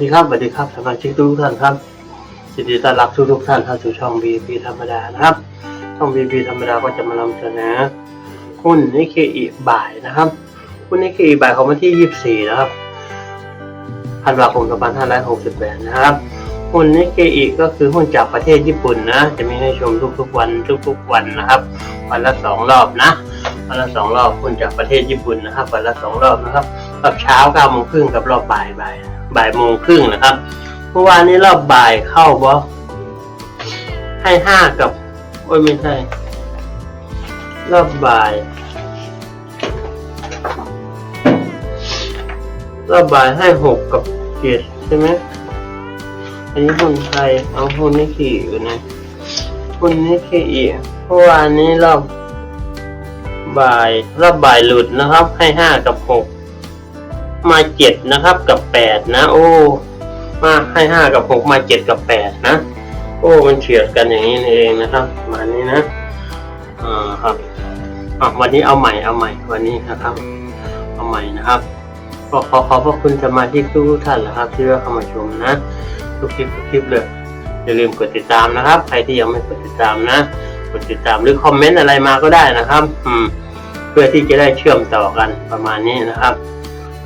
ดีครับสวัสดีครับสมาชิกทุกท่านครับยินดีต้อนรับทุกทุกท่านเข้าสู่ช่อง BP ธรรมดานะครับ ช่อง BP ธรรมดาก็จะมานำเสนอหุ้นนิเคอิบ่ายนะครับหุ้นนิเคอิบ่ายของวันที่ 24 นะครับธันวาคม2568 นะครับหุ้นนิเคอิก็คือหุ้นจากประเทศญี่ปุ่นนะ จะมีให้ชมทุกๆวันทุกๆวันนะครับ วันละสองรอบนะวันละสองรอบหุ้นจากประเทศญี่ปุ่นนะครับ วันละสองรอบนะครับรอบเช้าเก้าโมงครึ่งกับรอบบ่ายบ่าย บ่ายโมงครึ่งนะครับ เมื่อวานนี้รอบบ่ายเข้าบอให้ห้ากับ โอ้ยไม่ใช่ รอบบ่าย รอบบ่ายให้หกกับเจ็ดใช่ไหมอันนี้หุ้นไทยเอาหุ้นนิกเกิอยู่นะหุ้นนิกเกิเมื่อวานนี้รอบบ่ายรอบบ่ายหลุดนะครับ ให้ห้ากับหก มาเจ็ดนะครับกับแปดนะ โอ้ มาให้ห้ากับหกมาเจ็ดกับแปดนะ โอ้มันเฉือดกันอย่างนี้เองนะครับมานี้นะอ่าครับอะวันนี้เอาใหม่เอาใหม่วันนี้นะครับ เอาใหม่นะครับก็ขอขอบพระคุณสมาชิกทุกท่านนะครับ ที่เข้ามาชมนะทุกคลิปทุกคลิปเลยอย่าลืมกดติดตามนะครับ ใครที่ยังไม่กดติดตามนะ กดติดตามหรือคอมเมนต์อะไรมาก็ได้นะครับ อืม เพื่อที่จะได้เชื่อมต่อกันประมาณนี้นะครับ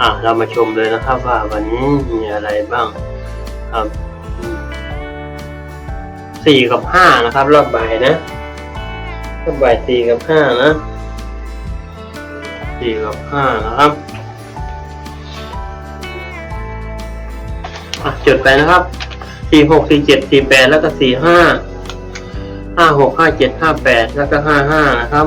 อะเรามาชมเลยนะครับว่าวันนี้มีอะไรบ้างครับสี่กับห้านะครับ รอบบ่ายนะรอบบ่ายสี่กับห้านะสี่กับห้านะครับอะจดไปนะครับสี่หกสี่เจ็ดสี่แปดแล้วก็สี่ห้าห้าหกห้าเจ็ดห้าแปดแล้วก็ห้าห้านะครับ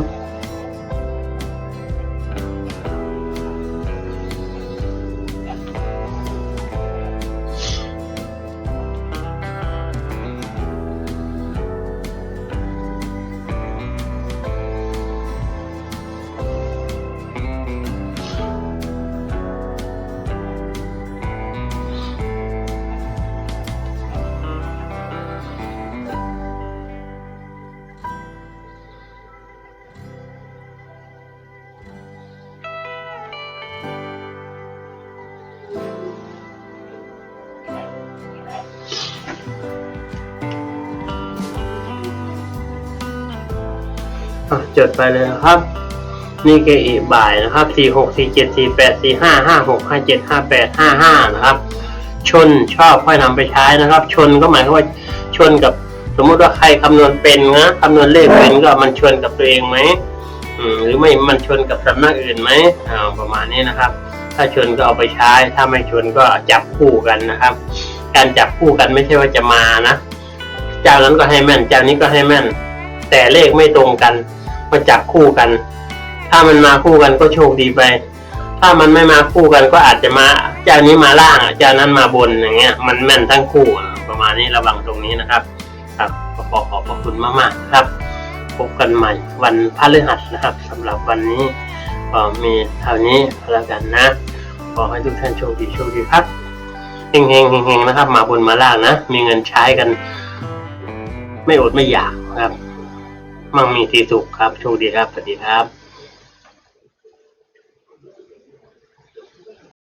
อะจดไปเลยนะครับนี่คืออีบ่ายนะครับสี่หกสี่เจ็ดสี่แปดสี่ห้าห้าหกห้าเจ็ดห้าแปดห้าห้านะครับ ชนชอบค่อยนำไปใช้นะครับ ชนก็หมายความว่าชนกับสมมติว่าใครคำนวณเป็นนะคำนวณเลขเป็นก็มันชนกับตัวเองไหมหรือไม่มันชนกับสำนักอื่นไหมอ่าประมาณนี้นะครับ ถ้าชนก็เอาไปใช้ ถ้าไม่ชนก็จับคู่กันนะครับ การจับคู่กันไม่ใช่ว่าจะมานะ เจ้านั้นก็ให้แม่น เจ้านี้ก็ให้แม่น แต่เลขไม่ตรงกัน ก็จับคู่กัน ถ้ามันมาคู่กันก็โชคดีไป ถ้ามันไม่มาคู่กันก็อาจจะมาเจ้านี้มาล่างเจ้านั้นมาบนอย่างเงี้ย มันแม่นทั้งคู่ประมาณนี้ระวังตรงนี้นะครับ ครับขอขอบพระคุณมากๆครับ พบกันใหม่วันพฤหัสนะครับสำหรับวันนี้ก็มีเท่านี้แล้วกันนะขอให้ทุกท่านโชคดีโชคดีครับเฮงเฮงเฮงนะครับ มาบนมาล่างนะ มีเงินใช้กัน ไม่อดไม่อยากครับ มั่งมีสีสุขครับโชคดีครับสวัสดีครับ